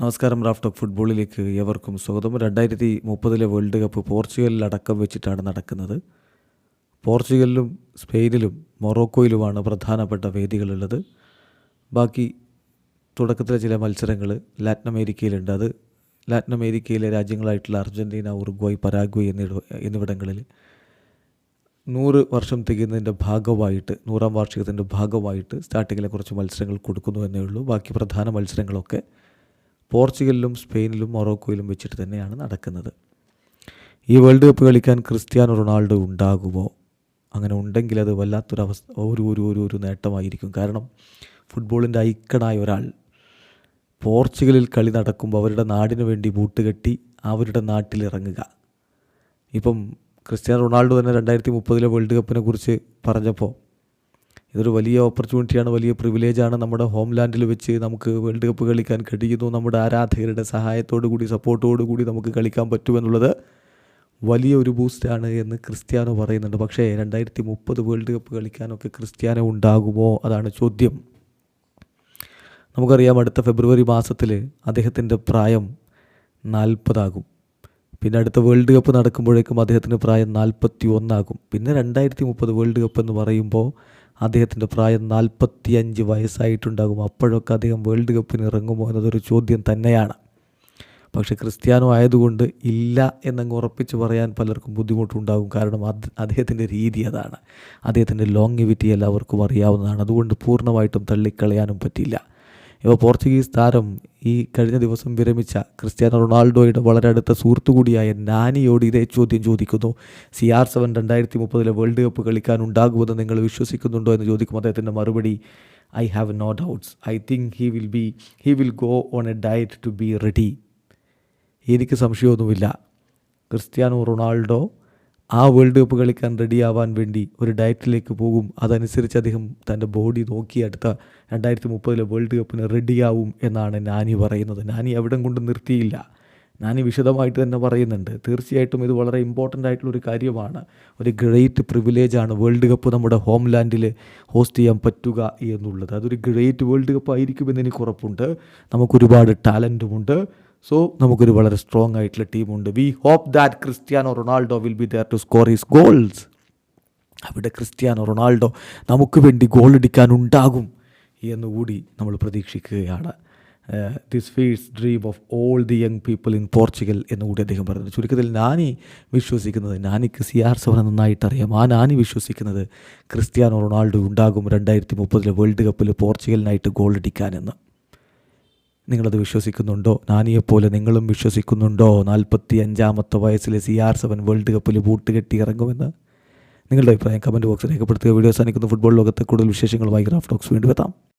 നമസ്കാരം Raf talk ഫുട്ബോളിലേക്ക് ഏവർക്കും സ്വാഗതം. രണ്ടായിരത്തി മുപ്പതിലെ വേൾഡ് കപ്പ് പോർച്ചുഗലിൽ അടക്കം വെച്ചിട്ടാണ് നടക്കുന്നത്. പോർച്ചുഗലിലും സ്പെയിനിലും മൊറോക്കോയിലുമാണ് പ്രധാനപ്പെട്ട വേദികളുള്ളത്. ബാക്കി തുടക്കത്തിലെ ചില മത്സരങ്ങൾ ലാറ്റിൻ അമേരിക്കയിലുണ്ട്. അത് ലാറ്റിൻ അമേരിക്കയിലെ രാജ്യങ്ങളായിട്ടുള്ള അർജന്റീന ഉറുഗ്വായ് പരാഗ്വയ് എന്നിട എന്നിവിടങ്ങളിൽ നൂറ് വർഷം തികയുന്നതിന്റെ ഭാഗമായിട്ട് നൂറാം വാർഷികത്തിന്റെ ഭാഗമായിട്ട് സ്റ്റാർട്ടിങ്ങിലെ കുറച്ച് മത്സരങ്ങൾ കൊടുക്കുന്നു എന്നേ ഉള്ളൂ. ബാക്കി പ്രധാന മത്സരങ്ങളൊക്കെ പോർച്ചുഗലിലും സ്പെയിനിലും മൊറോക്കോയിലും വെച്ചിട്ട് തന്നെയാണ് നടക്കുന്നത്. ഈ വേൾഡ് കപ്പ് കളിക്കാൻ ക്രിസ്ത്യാനോ റൊണാൾഡോ ഉണ്ടാകുമോ? അങ്ങനെ ഉണ്ടെങ്കിൽ അത് വല്ലാത്തൊരവസ്ഥ ഒരു ഒരു ഒരു ഒരു നേട്ടമായിരിക്കും. കാരണം ഫുട്ബോളിന്റെ ഐക്കണായ ഒരാൾ പോർച്ചുഗലിൽ കളി നടക്കുമ്പോൾ അവരുടെ നാടിനു വേണ്ടി ബൂട്ടുകെട്ടി അവരുടെ നാട്ടിലിറങ്ങുക ഇപ്പം ക്രിസ്ത്യാനോ റൊണാൾഡോ തന്നെ രണ്ടായിരത്തി മുപ്പതിലെ വേൾഡ് കപ്പിനെ കുറിച്ച് പറഞ്ഞപ്പോൾ ഇതൊരു വലിയ ഓപ്പർച്യൂണിറ്റിയാണ് വലിയ പ്രിവിലേജാണ് നമ്മുടെ ഹോംലാൻഡിൽ വെച്ച് നമുക്ക് വേൾഡ് കപ്പ് കളിക്കാൻ കഴിയുന്നു. നമ്മുടെ ആരാധകരുടെ സഹായത്തോടു കൂടി സപ്പോർട്ടോടു കൂടി നമുക്ക് കളിക്കാൻ പറ്റുമെന്നുള്ളത് വലിയ ഒരു ബൂസ്റ്റാണ് എന്ന് ക്രിസ്ത്യാനോ പറയുന്നുണ്ട്. പക്ഷേ രണ്ടായിരത്തി മുപ്പത് വേൾഡ് കപ്പ് കളിക്കാനൊക്കെ ക്രിസ്ത്യാനോ ഉണ്ടാകുമോ അതാണ് ചോദ്യം. നമുക്കറിയാം അടുത്ത ഫെബ്രുവരി മാസത്തിൽ അദ്ദേഹത്തിന്റെ പ്രായം നാൽപ്പതാകും. പിന്നെ അടുത്ത വേൾഡ് കപ്പ് നടക്കുമ്പോഴേക്കും അദ്ദേഹത്തിന്റെ പ്രായം നാൽപ്പത്തി ഒന്നാകും പിന്നെ രണ്ടായിരത്തി മുപ്പത് വേൾഡ് കപ്പ് എന്ന് പറയുമ്പോൾ അദ്ദേഹത്തിന്റെ പ്രായം നാൽപ്പത്തിയഞ്ച് വയസ്സായിട്ടുണ്ടാകും. അപ്പോഴൊക്കെ അദ്ദേഹം വേൾഡ് കപ്പിന് ഇറങ്ങുമോ എന്നതൊരു ചോദ്യം തന്നെയാണ്. പക്ഷേ ക്രിസ്ത്യാനോ ആയതുകൊണ്ട് ഇല്ല എന്നങ്ങ് ഉറപ്പിച്ച് പറയാൻ പലർക്കും ബുദ്ധിമുട്ടുണ്ടാകും. കാരണം അത് അദ്ദേഹത്തിന്റെ രീതി അതാണ്. അദ്ദേഹത്തിന്റെ ലോങ്ങിവിറ്റി എല്ലാവർക്കും അറിയാവുന്നതാണ്. അതുകൊണ്ട് പൂർണമായിട്ടും തള്ളിക്കളയാനും പറ്റില്ല. ഇപ്പോൾ പോർച്ചുഗീസ് താരം ഈ കഴിഞ്ഞ ദിവസം വിരമിച്ച ക്രിസ്ത്യാനോ റൊണാൾഡോയുടെ വളരെ അടുത്ത സുഹൃത്തുകൂടിയായ നാനിയോട് ഇതേ ചോദ്യം ചോദിക്കുന്നു. സി ആർ സെവൻ രണ്ടായിരത്തി മുപ്പതിലെ വേൾഡ് കപ്പ് കളിക്കാൻ ഉണ്ടാകുമെന്ന് നിങ്ങൾ വിശ്വസിക്കുന്നുണ്ടോ എന്ന് ചോദിക്കും. അദ്ദേഹത്തിന്റെ മറുപടി I have no doubts. I think he will be he will go on a diet to be ready. എനിക്ക് സംശയമൊന്നുമില്ല. ക്രിസ്ത്യാനോ റൊണാൾഡോ ആ വേൾഡ് കപ്പ് കളിക്കാൻ റെഡി ആവാൻ വേണ്ടി ഒരു ഡയറ്റിലേക്ക് പോകും. അതനുസരിച്ച് അദ്ദേഹം തന്റെ ബോഡി നോക്കി അടുത്ത രണ്ടായിരത്തി മുപ്പതിലെ വേൾഡ് കപ്പിന് റെഡിയാവും എന്നാണ് നാനി പറയുന്നത്. നാനി എവിടെ കൊണ്ട് നിർത്തിയില്ല. നാനി വിശദമായിട്ട് തന്നെ പറയുന്നുണ്ട്. തീർച്ചയായിട്ടും ഇത് വളരെ ഇമ്പോർട്ടന്റ് ആയിട്ടുള്ളൊരു കാര്യമാണ്. ഒരു ഗ്രേറ്റ് പ്രിവിലേജാണ് വേൾഡ് കപ്പ് നമ്മുടെ ഹോം ലാൻഡിൽ ഹോസ്റ്റ് ചെയ്യാൻ പറ്റുക എന്നുള്ളത്. അതൊരു ഗ്രേറ്റ് വേൾഡ് കപ്പ് ആയിരിക്കുമെന്ന് എനിക്ക് ഉറപ്പുണ്ട്. നമുക്കൊരുപാട് ടാലന്റുമുണ്ട് സോ നമുക്കൊരു വളരെ സ്ട്രോങ് ആയിട്ടുള്ള ടീമുണ്ട് we hope that Cristiano Ronaldo will be there to score his goals അവിടെ ക്രിസ്ത്യാനോ റൊണാൾഡോ നമുക്ക് വേണ്ടി ഗോൾ അടിക്കാനുണ്ടാകും എന്നുകൂടി നമ്മൾ പ്രതീക്ഷിക്കുകയാണ്. This is dream of all the young people in Portugal എന്നുകൂടി അദ്ദേഹം പറഞ്ഞു ചുരുക്കത്തിൽ നാനി വിശ്വസിക്കുന്നത് നാനിക്ക് സി ആർ സെവനെ നന്നായിട്ട് അറിയാം ആ നാനി വിശ്വസിക്കുന്നത് ക്രിസ്ത്യാനോ റൊണാൾഡോ ഉണ്ടാകും രണ്ടായിരത്തി മുപ്പതിലെ വേൾഡ് കപ്പിൽ പോർച്ചുഗലിനായിട്ട് ഗോൾ അടിക്കാനെന്ന്. നിങ്ങളത് വിശ്വസിക്കുന്നുണ്ടോ? നാനിയെപ്പോലെ നിങ്ങളും വിശ്വസിക്കുന്നുണ്ടോ? നാൽപ്പത്തി അഞ്ചാമത്തെ വയസ്സിലെ സി ആർ സെവൻ വേൾഡ് കപ്പിൽ ബൂട്ട് കെട്ടി ഇറങ്ങുമെന്ന് നിങ്ങളുടെ അഭിപ്രായം കമന്റ് ബോക്സിൽ രേഖപ്പെടുത്തുക. വീഡിയോ സാധിക്കുന്ന ഫുട്ബോൾ ലോകത്തെ കൂടുതൽ വിശേഷങ്ങളുമായി ഗ്രാഫ് ടോക്സ് വീണ്ടും എത്താം.